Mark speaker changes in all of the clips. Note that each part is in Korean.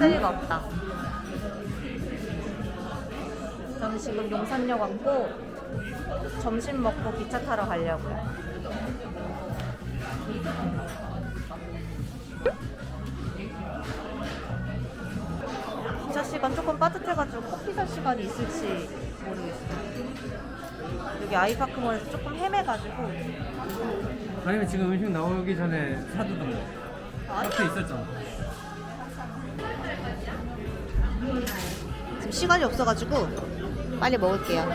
Speaker 1: 배터리가 없다. 저는 지금 용산역 왔고 점심 먹고 기차 타러 가려고요. 기차 시간 조금 빠듯해가지고 커피 살 시간이 있을지 모르겠어요. 여기 아이파크몰에서 조금 헤매가지고
Speaker 2: 아니면 지금 음식 나오기 전에 사두던 거. 앞에 있었잖아.
Speaker 1: 지금 시간이 없어가지고 빨리 먹을게요.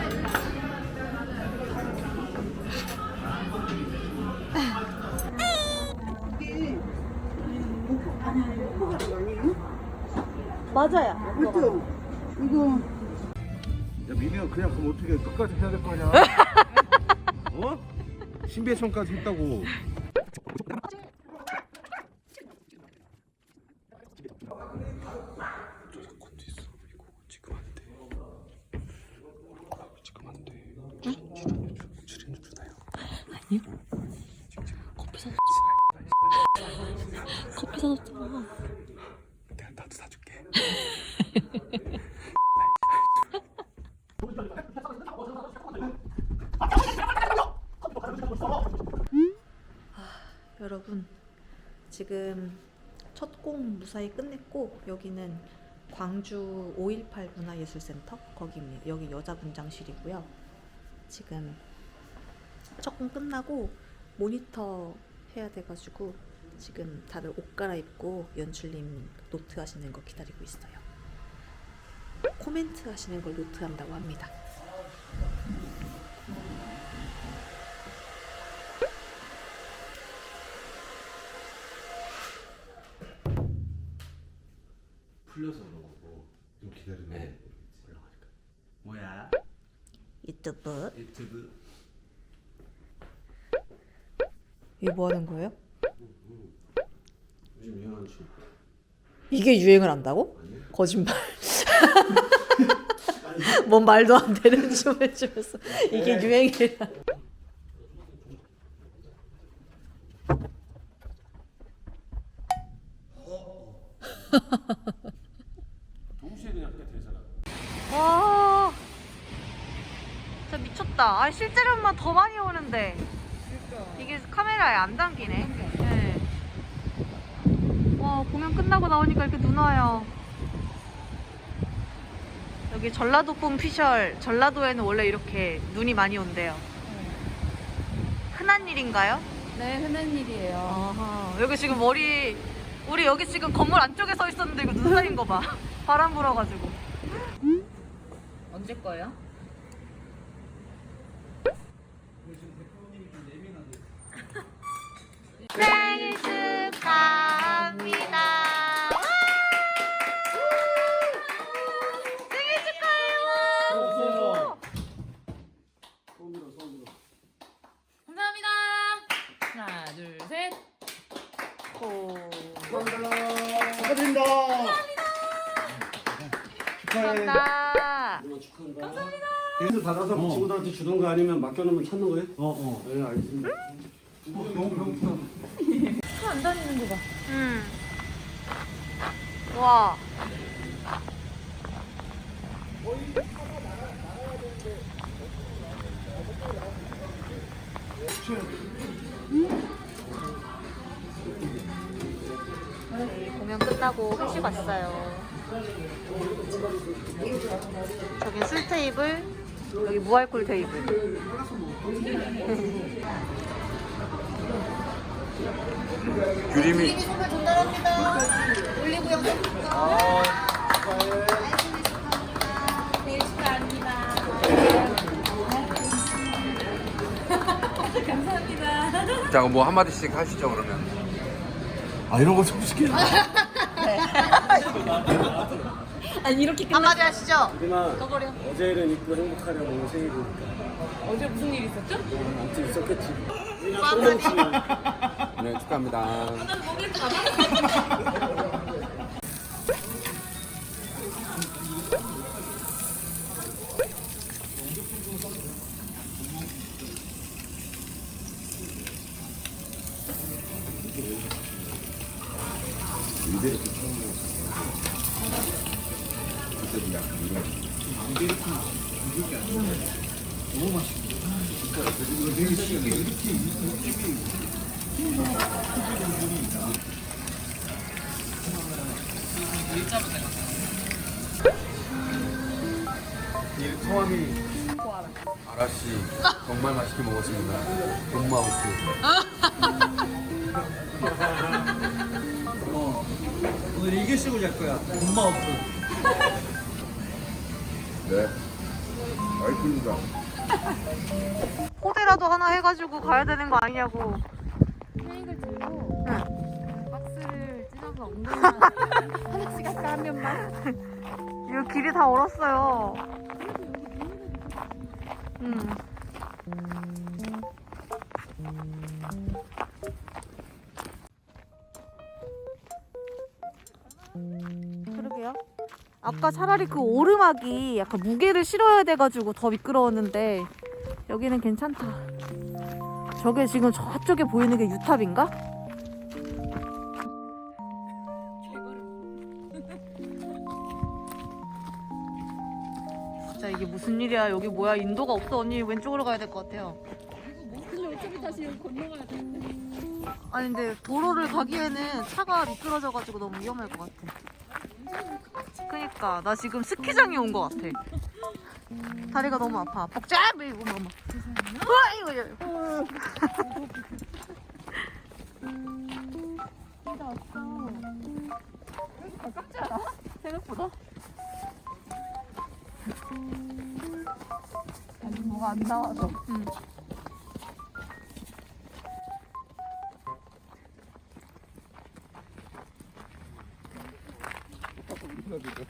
Speaker 1: 맞아요.
Speaker 3: 그렇죠. 이거. 야 민희야 그냥 그럼 어떻게 끝까지 해야 될 거 아니야? 어? 신배성까지 했다고.
Speaker 1: 커피 사줬잖아.
Speaker 3: 내가 나도 사줄게.
Speaker 1: 여러분 지금 첫 공 무사히 끝냈고 여기는 광주 518 문화예술센터 거기입니다. 여기 여자 분장실이고요. 지금 첫 공 끝나고 모니터 해야 돼가지고 지금 다들 옷 갈아입고 연출님 노트 하시는 거 기다리고 있어요. 코멘트 하시는 걸 노트한다고 합니다.
Speaker 3: 풀려서 그런 거고 좀 기다리면
Speaker 2: 네.
Speaker 3: 올라가니까.
Speaker 2: 뭐야?
Speaker 1: 유튜브
Speaker 2: 유튜브.
Speaker 1: 이게 뭐 하는 거예요?
Speaker 3: 요즘 유행하는 춤.
Speaker 1: 이게 유행을 한다고? 거짓말. 뭔 말도 안 되는 춤을 추면서 이게 유행이라.
Speaker 3: 동시에 그냥 그냥 되잖아.
Speaker 1: 와, 미쳤다. 아 실제로만 더 많이 오는데 이게 카메라에 안 담기네. 네. 와 공연 끝나고 나오니까 이렇게 눈 와요. 여기 전라도풍 피셜 전라도에는 원래 이렇게 눈이 많이 온대요. 흔한 일인가요?
Speaker 4: 네, 흔한 일이에요.
Speaker 1: 아하, 여기 지금 머리 우리 여기 지금 건물 안쪽에 서 있었는데 이거 눈 쌓인 거 봐. 바람 불어가지고. 언제 거예요?
Speaker 3: 축하드립니다. 축하해.
Speaker 1: 감사합니다.
Speaker 3: 감사합니다. 그래서 받아서 친구들한테 주는 거 아니면 맡겨놓으면 찾는 거예요?
Speaker 2: 어 어.
Speaker 3: 네 알겠습니다.
Speaker 4: 안 다니는 거 봐.
Speaker 1: 음. 와. 네, 끝나고 회식 왔어요. 저기 술 테이블, 여기 무알콜 테이블.
Speaker 3: 규림이
Speaker 5: 자, 뭐 한마디씩 하시죠 그러면.
Speaker 3: 아 이런 거좀 시 켜.
Speaker 4: 아니, 이렇게 끝나.
Speaker 1: 한마디 하시죠.
Speaker 3: 규림아 어제는 있고 행복하려고 오늘 생일이니까
Speaker 4: 어제 무슨 일 있었죠?
Speaker 3: 아무튼 있었겠지.
Speaker 5: 네, 축하합니다.
Speaker 3: 이대로 처음 때도 약간 이런.
Speaker 5: 이 성함이 아라씨 정말 맛있게 먹었습니다. 돈마우스.
Speaker 2: 오늘 이게 식으로 잘 거야. 엄마 없어.
Speaker 3: 네. 와이프입니다.
Speaker 1: 포대라도 하나 해가지고 가야 되는 거 아니냐고.
Speaker 4: 케이크를 들고 박스를 찢어서 엉덩이만 하나씩 할까 한 면만?
Speaker 1: 이거 길이 다 얼었어요. 음. 그러게요. 아까 차라리 그 오르막이 약간 무게를 실어야 돼가지고 더 미끄러웠는데 여기는 괜찮다. 저게 지금 저쪽에 보이는 게 유탑인가? 진짜 이게 무슨 일이야? 여기 뭐야? 인도가 없어. 언니 왼쪽으로 가야 될 것 같아요.
Speaker 4: 어차피 다시 건너가야 돼.
Speaker 1: 아니 근데 도로를 가기에는 차가 미끄러져가지고 너무 위험할 것 같아. 그니까 나 지금 스키장에 온 것 같아. 다리가 너무 아파. 복잡해 이거 막. 와 이거 이거.
Speaker 4: 여기다 왔어. 여기 가깝지 않아? 생각보다? 아니 뭐가 안 나와서.
Speaker 1: 응. Okay.